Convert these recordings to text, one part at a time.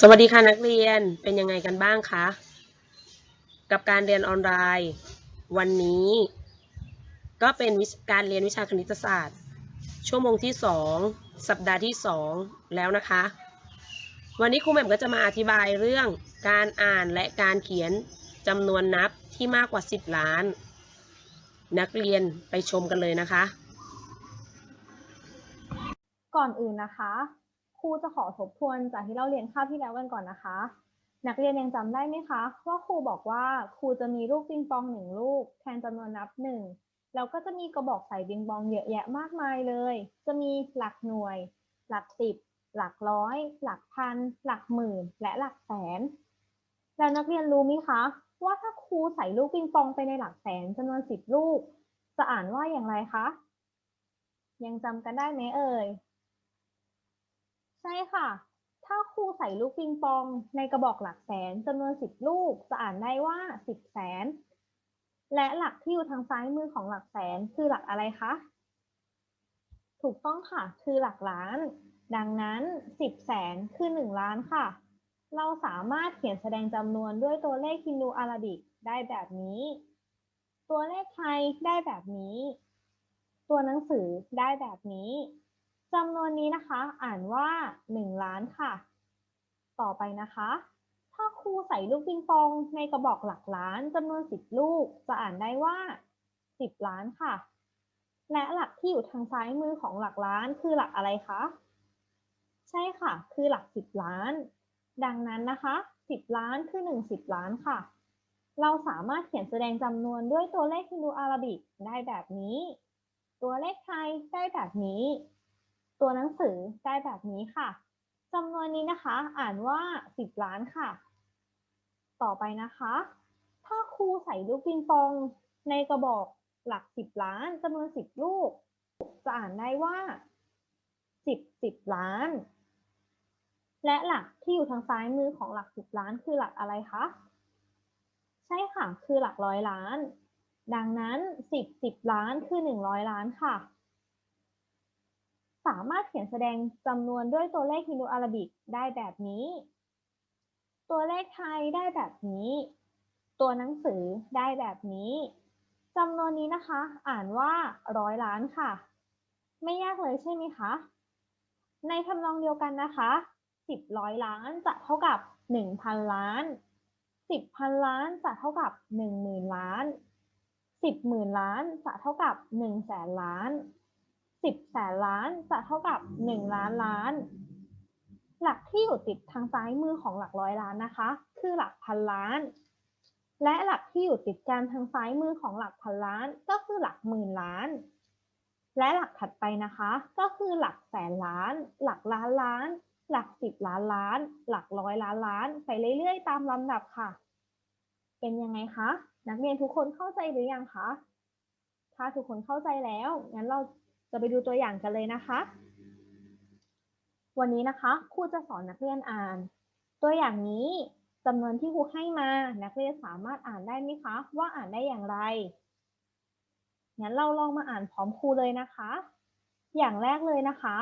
สวัสดีค่ะนักเรียนเป็นยังไงกันบ้างคะกับการเรียนออนไลน์ วันนี้ ก็เป็นวิชการเรียนวิชาคณิตศาสตร์ ชั่วโมงที่ 2 สัปดาห์ที่ 2 แล้วนะคะ วันนี้ครูแหม่มก็จะมาอธิบายเรื่องการอ่านและการเขียนจำนวนนับที่มากกว่า 10 ล้าน นักเรียนไปชมกันเลยนะคะ ก่อนอื่นนะคะ รูจะขอทบทวนจากที่เราเรียนคาบที่แล้วกันก่อนนะคะ นักเรียนยังจำได้ไหมคะว่าครูบอกว่าครูจะมีลูกปิงปองหนึ่งลูก แทนจำนวนนับหนึ่งแล้วก็จะมีกระบอกใส่ปิงปองเยอะแยะมากมายเลย จะมีหลักหน่วย หลักสิบ หลักร้อย หลักพัน หลักหมื่น และหลักแสน แล้วนักเรียนรู้ไหมคะว่าถ้าครูใส่ลูกปิงปองไปในหลักแสนจำนวนสิบลูก จะอ่านว่าอย่างไรคะ ยังจำกันได้ไหมเอ่ย ช่ค่ะ ถ้าครูใส่ลูกปิงปองในกระบอกหลักแสนจำนวน10ลูก จะอ่านได้ว่า10แสน และหลักที่อยู่ทางซ้ายมือของหลักแสนคือหลักอะไรคะ ถูกต้องค่ะ คือหลักล้าน ดังนั้น10แสนคือ1ล้านค่ะ เราสามารถเขียนแสดงจำนวนด้วยตัวเลขฮินดูอาราบิกได้แบบนี้ ตัวเลขไทยได้แบบนี้ ตัวหนังสือได้แบบนี้ จำนวนนี้นะคะ อ่านว่า 1 ล้านค่ะ ต่อไปนะคะ ถ้าครูใส่ลูกปิงปองในกระบอกหลักล้านจำนวน 10 ลูก จะอ่านได้ว่า 10 ล้านค่ะ และหลักที่อยู่ทางซ้ายมือของหลักล้านคือหลักอะไรคะ ใช่ค่ะ คือหลัก 10 ล้าน ดังนั้นนะคะ 10 ล้านคือ 1 10 ล้านค่ะ เราสามารถเขียนแสดงจำนวนด้วยตัวเลขฮินดูอาราบิกได้แบบนี้ ตัวเลขไทยได้แบบนี้ ตัวหนังสือได้แบบนี้ค่ะจำนวนนี้นะคะ อ่านว่า 10 ล้านค่ะ ต่อไปนะคะ ถ้าครูใส่ลูกปิงปองในกระบอกหลัก 10 ล้านจำนวน 10 ลูก จะอ่านได้ว่า 10 10 ล้าน และหลักที่อยู่ทางซ้ายมือของหลัก 10 ล้านคือหลักอะไรคะ ใช่ค่ะ คือหลักร้อยล้าน ดังนั้น 10 10 ล้านคือ 100 ล้านค่ะ สามารถเขียนแสดงจำนวนด้วยตัวเลขฮินดูอาราบิกได้แบบนี้ ตัวเลขไทยได้แบบนี้ ตัวหนังสือได้แบบนี้จำนวนนี้นะคะ อ่านว่าร้อยล้านค่ะ ไม่ยากเลยใช่ไหมคะ ในทำนองเดียวกันนะคะสิบร้อยล้านจะเท่ากับหนึ่งพันล้านสิบพันล้านจะเท่ากับหนึ่งหมื่นล้านสิบหมื่นล้านจะเท่ากับหนึ่งแสนล้าน สิบแสนล้านจะเท่ากับหนึ่งล้านล้าน หลักที่อยู่ติดทางซ้ายมือของหลักร้อยล้านนะคะ คือหลักพันล้าน และหลักที่อยู่ติดกันทางซ้ายมือของหลักพันล้าน ก็คือหลักหมื่นล้าน และหลักถัดไปนะคะ ก็คือหลักแสนล้าน หลักล้านล้าน หลักสิบล้านล้าน หลักร้อยล้านล้าน ไปเรื่อยๆ ตามลำดับค่ะ เป็นยังไงคะ นักเรียนทุกคนเข้าใจหรือยังคะถ้าทุกคนเข้าใจแล้ว งั้นเราะไปดูตัวอย่างกันเลยนะคะ วันนี้นะคะครูจะสอนนักเรียนอ่าน ตัวอย่างนี้จำนวนที่ครูให้มา นักเรียนสามารถอ่านได้ไหมคะ ว่าอ่านได้อย่างไรงั้นเราลองมาอ่านพร้อมครูเลยนะคะ อย่างแรกเลยนะคะ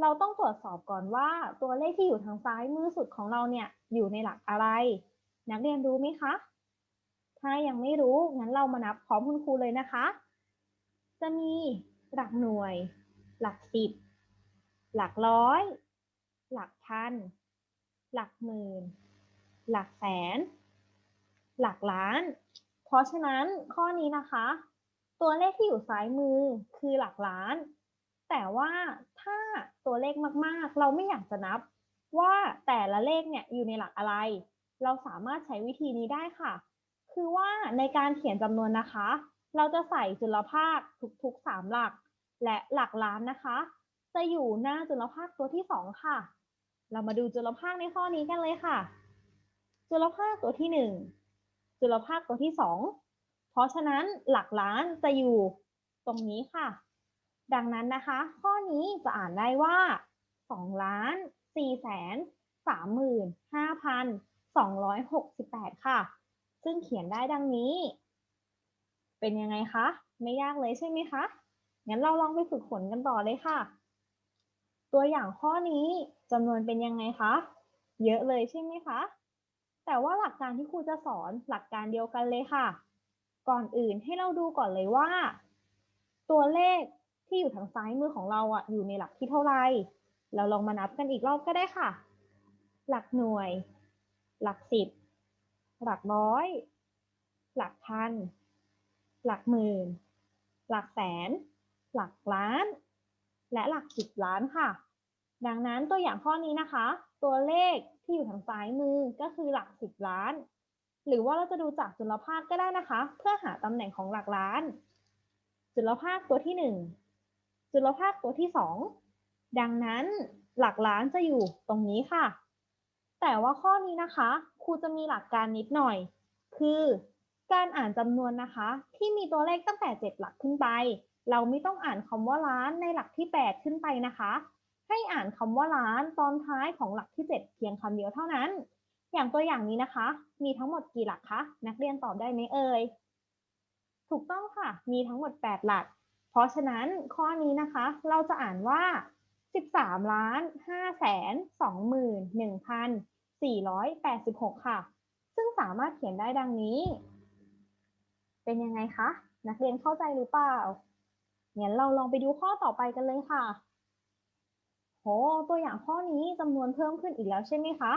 เราต้องตรวจสอบก่อนว่าตัวเลขที่อยู่ทางซ้ายมือสุดของเราเนี่ยอยู่ในหลักอะไร นักเรียนรู้ไหมคะ ถ้ายังไม่รู้งั้นเรามานับพร้อมคุณครูเลยนะคะ จะมี หลักหน่วย หลักสิบ หลักร้อย หลักพัน หลักหมื่น หลักแสน หลักล้าน เพราะฉะนั้นข้อนี้นะคะ ตัวเลขที่อยู่ซ้ายมือคือหลักล้าน แต่ว่าถ้าตัวเลขมากๆ เราไม่อยากจะนับว่าแต่ละเลขเนี่ยอยู่ในหลักอะไร เราสามารถใช้วิธีนี้ได้ค่ะ คือว่าในการเขียนจำนวนนะคะ เราจะใส่จุลภาคทุกๆ 3 หลัก และหลักล้านนะคะ จะอยู่หน้าจุลภาคตัวที่ 2 ค่ะ เรามาดูจุลภาคในข้อนี้กันเลยค่ะ จุลภาคตัวที่ 1 จุลภาคตัวที่ 2 เพราะฉะนั้นหลักล้านจะอยู่ตรงนี้ค่ะ ดังนั้นนะคะ ข้อนี้จะอ่านได้ว่า 2 ล้าน4แสน3หมื่น5พัน268 ค่ะ ซึ่งเขียนได้ดังนี้ เป็นยังไงคะ ไม่ยากเลยใช่ไหมคะ งั้นเราลองไปฝึกฝนกันต่อเลยค่ะ ตัวอย่างข้อนี้จำนวนเป็นยังไงคะ เยอะเลยใช่ไหมคะ แต่ว่าหลักการที่ครูจะสอนหลักการเดียวกันเลยค่ะ ก่อนอื่นให้เราดูก่อนเลยว่า ตัวเลขที่อยู่ทางซ้ายมือของเราอะอยู่ในหลักที่เท่าไหร่ เราลองมานับกันอีกรอบก็ได้ค่ะ หลักหน่วย หลักสิบ หลักร้อย หลักพัน หลักหมื่น หลักแสน หลักล้าน และหลักสิบล้านค่ะ ดังนั้นตัวอย่างข้อนี้นะคะ ตัวเลขที่อยู่ทางซ้ายมือก็คือหลักสิบล้าน หรือว่าเราจะดูจากจุลภาคก็ได้นะคะ เพื่อหาตำแหน่งของหลักล้าน จุลภาคตัวที่หนึ่งจุลภาคตัวที่สองดังนั้นหลักล้านจะอยู่ตรงนี้ค่ะ แต่ว่าข้อนี้นะคะครูจะมีหลักการนิดหน่อย คือ การอ่านจำนวนนะคะ ที่มีตัวเลขตั้งแต่ 7 หลักขึ้นไป เราไม่ต้องอ่านคำว่าล้านในหลักที่ 8 ขึ้นไปนะคะ ให้อ่านคำว่าล้านตอนท้ายของหลักที่ 7 เพียงคำเดียวเท่านั้น อย่างตัวอย่างนี้นะคะ มีทั้งหมดกี่หลักคะนักเรียนตอบได้ไหมเอ่ยถูกต้องค่ะ มีทั้งหมด 8 หลัก เพราะฉะนั้นข้อนี้นะคะ เราจะอ่านว่า 13ล้าน5แสน21,000 486 ค่ะ ซึ่งสามารถเขียนได้ดังนี้ เป็นยังไงคะ นักเรียนเข้าใจหรือเปล่างั้นเราลองไปดูข้อต่อไปกันเลยค่ะ โห ตัวอย่างข้อนี้จำนวนเพิ่มขึ้นอีกแล้วใช่ไหมคะ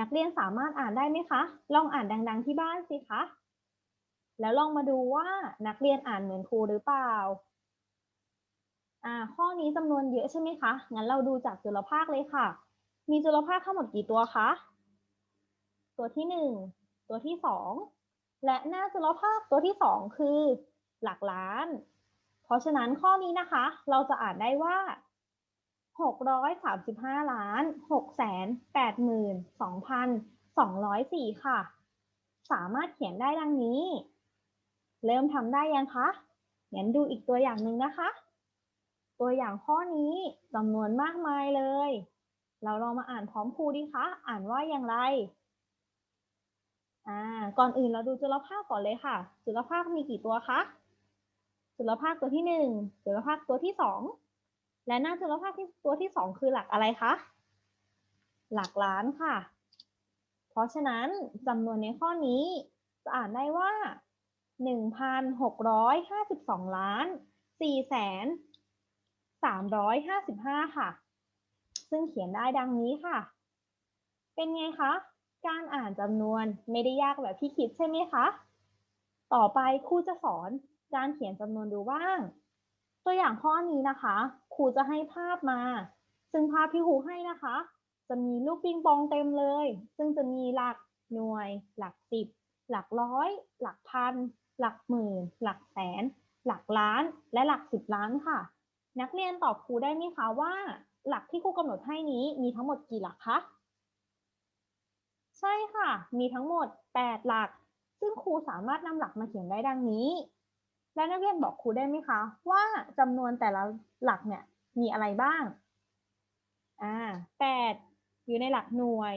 นักเรียนสามารถอ่านได้ไหมคะ ลองอ่านดัง ๆ ที่บ้านสิคะ แล้วลองมาดูว่านักเรียนอ่านเหมือนครูหรือเปล่า อ่า ข้อนี้จำนวนเยอะใช่ไหมคะ งั้นเราดูจากจุลภาคเลยค่ะ มีจุลภาคทั้งหมดกี่ตัวคะ ตัวที่หนึ่ง ตัวที่สอง และหน้าจุลภาคตัวที่สองคือ หลักล้าน เพราะฉะนั้นข้อนี้นะคะ เราจะอ่านได้ว่า 635 ล้าน6แสน8หมื่น2,204 ค่ะ สามารถเขียนได้ดังนี้ เริ่มทำได้ยังคะงั้นดูอีกตัวอย่างหนึ่งนะคะ ตัวอย่างข้อนี้จำนวนมากมายเลย เราลองมาอ่านพร้อมครูดีคะ อ่านว่าอย่างไร อ่าก่อนอื่นเราดูจุลภาคก่อนเลยค่ะ จุลภาคมีกี่ตัวคะจุลภาคตัวที่หนึ่งจุลภาคตัวที่สองและหน้าจุลภาคที่ตัวที่สองคือหลักอะไรคะหลักล้านค่ะ เพราะฉะนั้นจำนวนในข้อนี้จะอ่านได้ว่า 1,652 ล้าน4แสน355 ค่ะ ซึ่งเขียนได้ดังนี้ค่ะ เป็นไงคะ การอ่านจำนวนไม่ได้ยากแบบที่คิดใช่ไหมคะ ต่อไปครูจะสอนการเขียนจำนวนดูบ้าง ตัวอย่างข้อนี้นะคะครูจะให้ภาพมา ซึ่งภาพที่ครูให้นะคะ จะมีลูกปิงปองเต็มเลย ซึ่งจะมีหลักหน่วย หลักสิบ หลักร้อย หลักพัน หลักหมื่น หลักแสน หลักล้าน และหลักสิบล้านค่ะ นักเรียนตอบครูได้ไหมคะว่า หลักที่ครูกำหนดให้นี้มีทั้งหมดกี่หลักคะ ใช่ค่ะ มีทั้งหมด 8 หลัก ซึ่งครูสามารถนำหลักมาเขียนได้ดังนี้ และนักเรียนบอกครูได้ไหมคะ ว่าจำนวนแต่ละหลักเนี่ยมีอะไรบ้าง อ่า8อยู่ในหลักหน่วย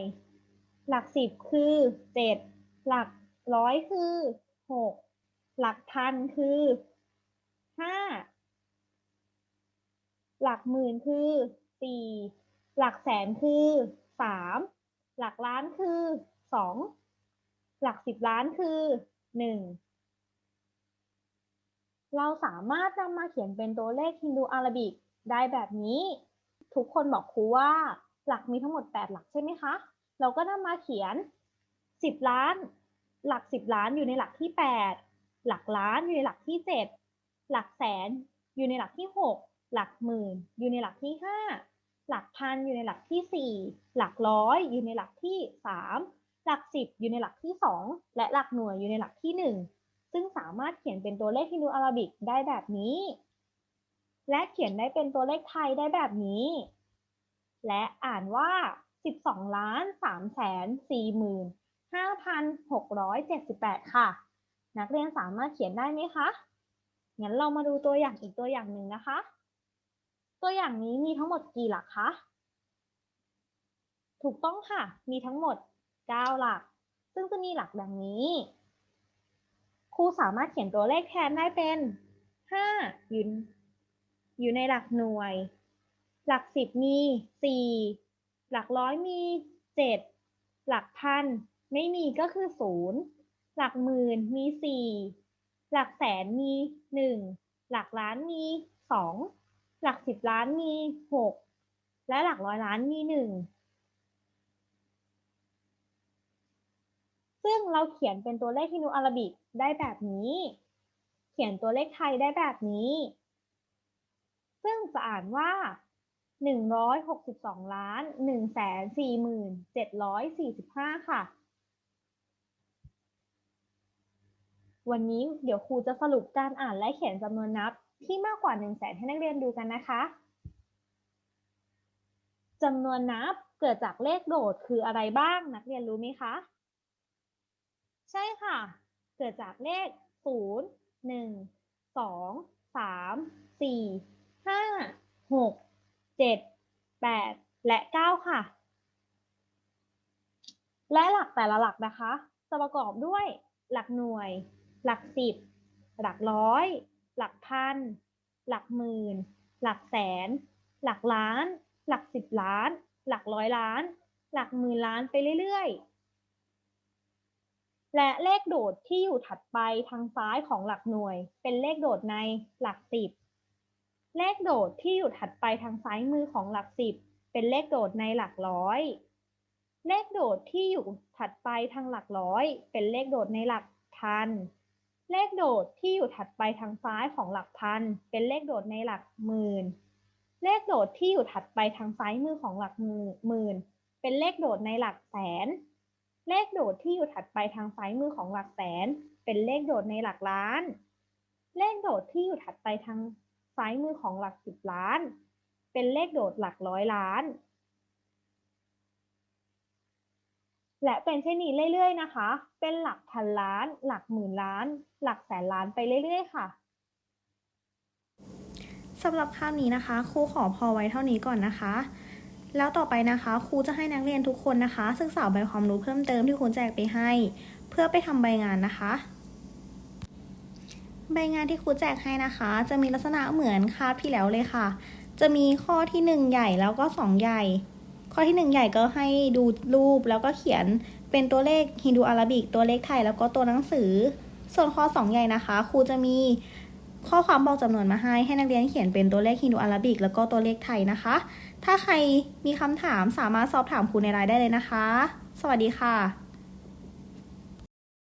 หลัก10คือ7หลักร้อยคือ6หลักพันคือ5หลักหมื่นคือ4หลักแสนคือ3 หลักล้านคือ2หลักสิบล้านคือ1เราสามารถนำมาเขียนเป็นตัวเลขฮินดูอาราบิกได้แบบนี้ ทุกคนบอกครูว่าหลักมีทั้งหมด 8 หลักใช่ไหมคะ เราก็นำมาเขียน 10 ล้าน หลัก 10 ล้านอยู่ในหลักที่ 8 หลักล้านอยู่ในหลักที่ 7 หลักแสนอยู่ในหลักที่ 6 หลักหมื่นอยู่ในหลักที่ 5 หลักพันอยู่ในหลักที่ 4 หลักร้อยอยู่ในหลักที่ 3 หลัก 10 อยู่ในหลักที่ 2 และหลักหน่วยอยู่ในหลักที่ 1 ซึ่งสามารถเขียนเป็นตัวเลขฮินดูอาราบิกได้แบบนี้ และเขียนได้เป็นตัวเลขไทยได้แบบนี้ และอ่านว่า 12ล้าน3แสน4หมื่น5,678 ค่ะ นักเรียนสามารถเขียนได้ไหมคะ งั้นเรามาดูตัวอย่างอีกตัวอย่างหนึ่งนะคะ ตัวอย่างนี้มีทั้งหมดกี่หลักคะ ถูกต้องค่ะ มีทั้งหมด 9 หลัก ซึ่งจะมีหลักดังนี้ ครูสามารถเขียนตัวเลขแทนได้เป็น 5 อยู่อยู่ในหลักหน่วย หลัก 10 มี 4 หลักร้อยมีเจ็ดหลักพันไม่มีก็คือศูนย์หลักหมื่นมีสี่หลักแสนมีหนึ่งหลักล้านมีสอง หลักสิบล้านมีหกและหลักร้อยล้านมีหนึ่งซึ่งเราเขียนเป็นตัวเลขฮินูอาราบิกได้แบบนี้ เขียนตัวเลขไทยได้แบบนี้ ซึ่งจะอ่านว่าหนึ่งร้อยหกสิบสองล้านหนึ่งแสนสี่หมื่นเจ็ดร้อยสี่สิบห้าค่ะ วันนี้เดี๋ยวครูจะสรุปการอ่านและเขียนจำนวนนับ ที่มากกว่าหนึ่งแสนให้นักเรียนดูกันนะคะจำนวนนับเกิดจากเลขโดดคืออะไรบ้างนักเรียนรู้ไหมคะ ใช่ค่ะ เกิดจากเลขศูนย์หนึ่งสองสามสี่ห้าหกเจ็ดแปดและเก้าค่ะ และหลักแต่ละหลักนะคะ จะประกอบด้วยหลักหน่วย หลักสิบ หลักร้อย หลักพัน หลักหมื่น หลักแสน หลักล้าน หลักสิบล้าน หลักร้อยล้าน หลักหมื่นล้านไปเรื่อยๆ และเลขโดดที่อยู่ถัดไปทางซ้ายของหลักหน่วย เป็นเลขโดดในหลักสิบ เลขโดดที่อยู่ถัดไปทางซ้ายมือของหลักสิบ เป็นเลขโดดในหลักร้อยเลขโดดที่อยู่ถัดไปทางหลักร้อย เป็นเลขโดดในหลักพัน เลขโดดที่อยู่ถัดไปทางซ้ายของหลักพัน เป็นเลขโดดในหลักหมื่น เลขโดดที่อยู่ถัดไปทางซ้ายมือของหลักหมื่น เป็นเลขโดดในหลักแสน เลขโดดที่อยู่ถัดไปทางซ้ายมือของหลักแสน เป็นเลขโดดในหลักล้าน เลขโดดที่อยู่ถัดไปทางซ้ายมือของหลักสิบล้าน เป็นเลขโดดหลักร้อยล้าน และเป็นเช่นนี้เรื่อยๆนะคะ เป็นหลักพันล้าน หลักหมื่นล้าน หลักแสนล้านไปเรื่อยๆค่ะสำหรับคาบนี้นะคะครูขอพอไว้เท่านี้ก่อนนะคะ แล้วต่อไปนะคะครูจะให้นักเรียนทุกคนนะคะ ศึกษาใบความรู้เพิ่มเติมที่ครูแจกไปให้ เพื่อไปทำใบงานนะคะ ใบงานที่ครูแจกให้นะคะ จะมีลักษณะเหมือนคาบที่แล้วเลยค่ะ จะมีข้อที่หนึ่งใหญ่แล้วก็สองใหญ่ ข้อที่หนึ่งใหญ่ก็ให้ดูรูปแล้วก็เขียนเป็นตัวเลขฮินดูอาราบิก ตัวเลขไทยแล้วก็ตัวหนังสือ ส่วนข้อสองใหญ่นะคะ ครูจะมีข้อความบอกจำนวนมาให้ ให้นักเรียนเขียนเป็นตัวเลขฮินดูอาราบิก แล้วก็ตัวเลขไทยนะคะ ถ้าใครมีคำถามสามารถสอบถามครูในไลน์ได้เลยนะคะ สวัสดีค่ะ